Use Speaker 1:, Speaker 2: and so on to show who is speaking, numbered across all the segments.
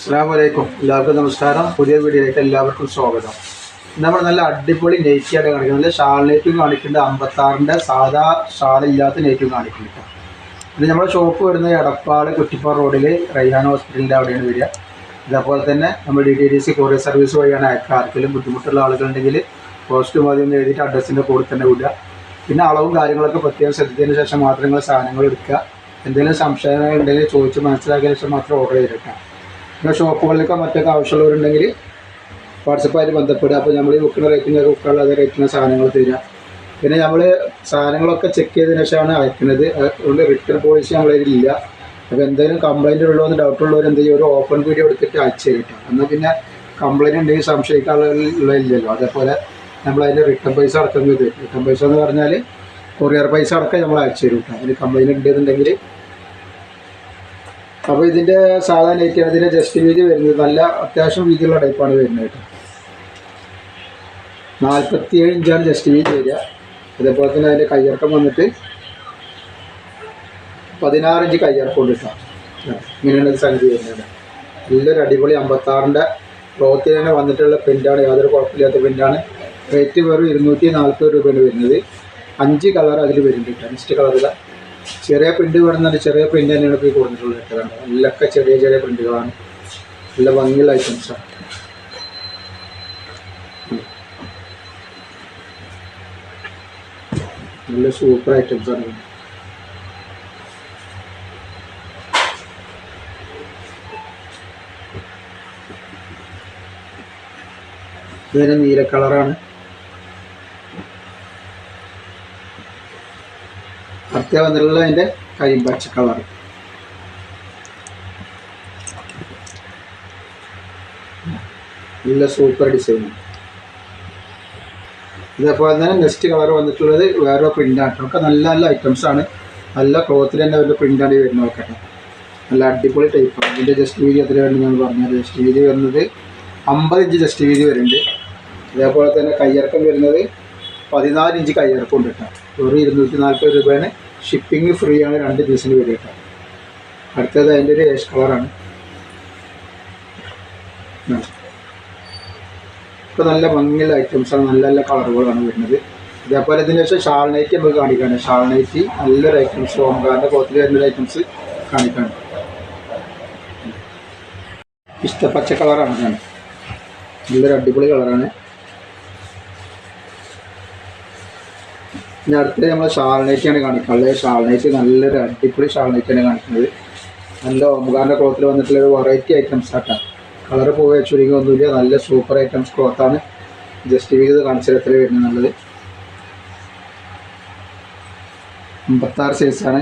Speaker 1: അസ്സാമലൈക്കും എല്ലാവർക്കും നമസ്കാരം. പുതിയ വീഡിയോയിലേക്ക് എല്ലാവർക്കും സ്വാഗതം. നമ്മൾ നല്ല അടിപൊളി നെയ്റ്റിയാണ് കാണിക്കുന്നത് നല്ല ഷാൾ നെയ്റ്റും കാണിക്കുന്നുണ്ട്. അമ്പത്താറിന്റെ സാധാ ഷാളില്ലാത്ത നെയ്റ്റും കാണിക്കുന്നുണ്ട് ഇത് നമ്മുടെ ഷോപ്പ് വരുന്നത് എടപ്പാട് കുറ്റിപ്പാറ റോഡിൽ റയ്യാൻ ഹോസ്പിറ്റലിന്റെ അവിടെയാണ് വരിക. ഇതേപോലെ തന്നെ നമ്മൾ D T D C courier service വഴിയാണ് അയക്കുക. ആർക്കെങ്കിലും ബുദ്ധിമുട്ടുള്ള ആളുകളുണ്ടെങ്കിൽ പോസ്റ്റ് ഒന്ന് എഴുതിയിട്ട് അഡ്രസ്സിന്റെ കൂടെ തന്നെ വിടുക. പിന്നെ അളവും കാര്യങ്ങളൊക്കെ പ്രത്യേകം ശ്രദ്ധിച്ചതിന് ശേഷം മാത്രം നിങ്ങൾ സാധനങ്ങൾ എടുക്കുക. എന്തെങ്കിലും സംശയങ്ങൾ ഉണ്ടെങ്കിൽ ചോദിച്ച് മനസ്സിലാക്കിയ ശേഷം മാത്രം ഓർഡർ ചെയ്തെടുക്കാം പിന്നെ ഷോപ്പുകളിലൊക്കെ മറ്റൊക്കെ ആവശ്യമുള്ളവരുണ്ടെങ്കിൽ വാട്സപ്പായിട്ട് ബന്ധപ്പെടുക. അപ്പോൾ നമ്മൾ ഈ ബുക്കിന് റേറ്റിംഗ് ബുക്കുള്ള അതേ റേറ്റിന് സാധനങ്ങൾ തരിക. പിന്നെ നമ്മൾ സാധനങ്ങളൊക്കെ ചെക്ക് ചെയ്തതിന് ശേഷമാണ് അയക്കുന്നത്. അതുകൊണ്ട് റിട്ടേൺ പോളിസി നമ്മളതിലില്ല അപ്പോൾ എന്തെങ്കിലും കംപ്ലൈന്റ് ഉള്ളോ എന്ന് ഡൗട്ട് ഉള്ളവർ എന്ത് ചെയ്യും? ഒരു ഓപ്പൺ വീഡിയോ എടുത്തിട്ട് അയച്ചു തരും എന്നാൽ പിന്നെ കംപ്ലൈന്റ് ഉണ്ടെങ്കിൽ സംശയിക്കാനുള്ളതില്ലല്ലോ അതേപോലെ നമ്മൾ അതിന്റെ റിട്ടേൺ പൈസ അടക്കുന്നത് റിട്ടേൺ പൈസ എന്ന് പറഞ്ഞാൽ കൊറിയർ പൈസ അടക്കം നമ്മൾ അയച്ചു തരും കേട്ടോ. അതിന് കംപ്ലൈന്റ് ഉണ്ടെന്നുണ്ടെങ്കിൽ അപ്പോൾ ഇതിന്റെ സാധാരണ നെയ്റ്റാണ് ഇതിന്റെ ജസ്റ്റ് വീതി വരുന്നത്. നല്ല അത്യാവശ്യം വീതിയുള്ള ടൈപ്പാണ് വരുന്നത് കേട്ടോ. നാൽപ്പത്തിയേഴ് ഇഞ്ചാണ് ജസ്റ്റ് വീതി വരിക. അതേപോലെ തന്നെ അതിന്റെ കയ്യിറക്കം വന്നിട്ട് പതിനാറ് ഇഞ്ച് കയ്യിറക്കം കിട്ടാം. ഇങ്ങനെയാണ് സംഗതി വരുന്നത്. നല്ലൊരു അടിപൊളി അമ്പത്താറിന്റെ ക്ലോത്തിൽ തന്നെ വന്നിട്ടുള്ള പ്രിന്റാണ് യാതൊരു കുഴപ്പമില്ലാത്ത പ്രിന്റാണ് റേറ്റ് വെറും ഇരുന്നൂറ്റി നാൽപ്പത് രൂപയാണ് വരുന്നത്. അഞ്ച് കളർ അതിൽ വരുന്നുണ്ട് നെക്സ്റ്റ് കളറിൽ ചെറിയ പ്രിന്റ് വേണമെന്നുണ്ട് ചെറിയ പ്രിന്റ് തന്നെയാണ് ഇപ്പോൾ കൊടുത്തിട്ടുള്ളത്. കേട്ടോ എല്ലൊക്കെ ചെറിയ ചെറിയ പ്രിന്റുകളാണ് നല്ല ഭംഗിയുള്ള ഐറ്റംസാണ് നല്ല സൂപ്പർ ഐറ്റംസാണ് ഇതിന് നീല കളറാണ് അടുത്ത വന്നിട്ടുള്ള അതിന്റെ കരിമ്പച്ച കളർ നല്ല സൂപ്പർ ഡിസൈൻ ഇതേപോലെ തന്നെ നെക്സ്റ്റ് കളർ വന്നിട്ടുള്ളത് വേറെ പ്രിന്റാണ് ഒക്കെ നല്ല നല്ല ഐറ്റംസ് ആണ്. നല്ല ക്ലോത്തിൽ തന്നെ അവരുടെ പ്രിന്റാണ് ഈ വരുന്നത് നോക്കട്ടെ നല്ല അടിപൊളി ടൈപ്പാണ് ഇതിന്റെ ജസ്റ്റ് വീതി എത്ര വേണ്ടി ഞാൻ പറഞ്ഞത്. ജസ്റ്റ് വീതി വരുന്നത് അമ്പത് ഇഞ്ച് ജസ്റ്റ് വീതി വരുന്നുണ്ട്. അതേപോലെ തന്നെ കയ്യിറക്കം വരുന്നത് പതിനാല് ഇഞ്ച് കയ്യിറക്കം ഉണ്ട് കേട്ടോ. വെറും ഇരുന്നൂറ്റി നാൽപ്പത് രൂപയാണ് ഷിപ്പിംഗ് ഫ്രീ ആണ് രണ്ട് പീസിന് വേണ്ടിയിട്ട്. അടുത്തത് അതിന്റെ ഒരു ഏഷ് കളറാണ് ഇപ്പോൾ നല്ല ഭംഗിയുള്ള ഐറ്റംസാണ് നല്ല നല്ല കളറുകളാണ് വരുന്നത്. ഇതേപോലെ ഇതിന് ശേഷം ഷാൾ നൈറ്റ് നമുക്ക് കാണിക്കാണ്. ഷാൾ നൈറ്റ് നല്ലൊരു ഐറ്റംസ് ഓംകാറിന്റെ കോത്തിൽ വരുന്നൊരു ഐറ്റംസ് കാണിക്കാണ്. ഇഷ്ടപ്പച്ച കളറാണ് ഞാൻ. നല്ലൊരു അടിപൊളി കളറാണ് ഇനി അടുത്തത് നമ്മൾ ഷാൾനൈറ്റിയാണ് കാണിക്കാനുള്ളത് ഷാൾനൈറ്റ് നല്ലൊരു അടിപൊളി ഷാൾ നൈറ്റാണ് കാണിക്കുന്നത്. നല്ല ഓംകാറിന്റെ ക്ലോത്തിൽ വന്നിട്ടുള്ള ഒരു വെറൈറ്റി ഐറ്റംസ് ആട്ടാ. കളർ പോവുക ചുരുങ്ങി ഒന്നുമില്ല. നല്ല സൂപ്പർ ഐറ്റംസ് ക്ലോത്താണ് ജസ്റ്റ് വീത് കാണിച്ചത് എത്ര വരുന്നത് നല്ലത്. അമ്പത്താറ് സൈസാണ്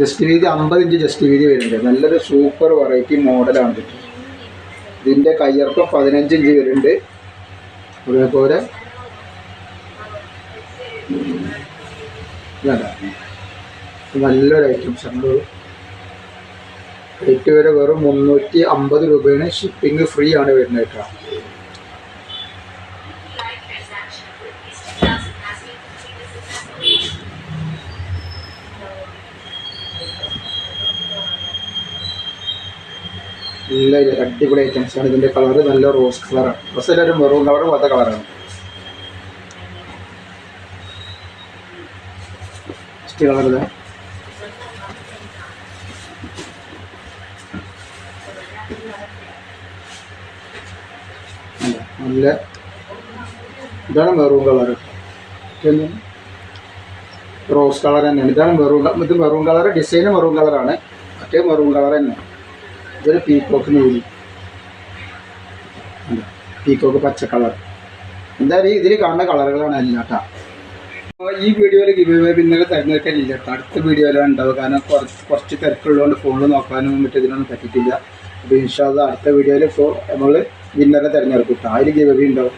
Speaker 1: ജസ്റ്റ് വീതി അമ്പത് ഇഞ്ച് ജസ്റ്റ് വീതി വരുന്നുണ്ട്. നല്ലൊരു സൂപ്പർ വെറൈറ്റി മോഡലാണ് ഇത്. ഇതിന്റെ കയ്യിറക്കം പതിനഞ്ച് ഇഞ്ച് വരുന്നുണ്ട്. അതേപോലെ നല്ലൊരു ഐറ്റംസ് ആണ് റേറ്റ് വരെ വെറും മുന്നൂറ്റി അമ്പത് രൂപയാണ് ഷിപ്പിംഗ് ഫ്രീ ആണ് വരുന്നത് നല്ല അടിപൊളി ഐറ്റംസ് ആണ്. ഇതിന്റെ കളറ് നല്ല റോസ് കളറാണ് റോസ് എല്ലാവരും മെറൂൺ കളർ പോലത്തെ കളറാണ് നെക്സ്റ്റ് la verdad. ഇതാണ് മെറൂൺ കളർ റോസ് കളർ തന്നെയാണ്. ഇതാണ് മെറൂൺ ഇത് മെറൂൺ കളർ ഡിസൈൻ മെറൂൺ കളറാണ് മറ്റേ മെറൂൺ കളർ തന്നെയാണ് ഇതൊരു പീക്കോക്ക് നൂലി. പീക്കോക്ക് പച്ച കളർ. എന്തായാലും ഇതിൽ കാണുന്ന കളറുകളാണ് എല്ലാം കേട്ടോ അപ്പോൾ ഈ വീഡിയോയിൽ ഗിവ് അവേ പിന്നീട് കേട്ടോ അടുത്ത വീഡിയോയിലാണ് ഉണ്ടാവുക. കാരണം കുറച്ച് കുറച്ച് തിരക്കുള്ളതുകൊണ്ട് ഫോണിൽ നോക്കാനും മറ്റു ഇതിനൊന്നും പറ്റിയിട്ടില്ല. അപ്പോൾ ഇൻഷാല്ല അടുത്ത വീഡിയോയിൽ നമ്മൾ വിന്നറെ തിരഞ്ഞെടുക്കും. അതിൽ ഗിവ് അവേ ഉണ്ടാവും?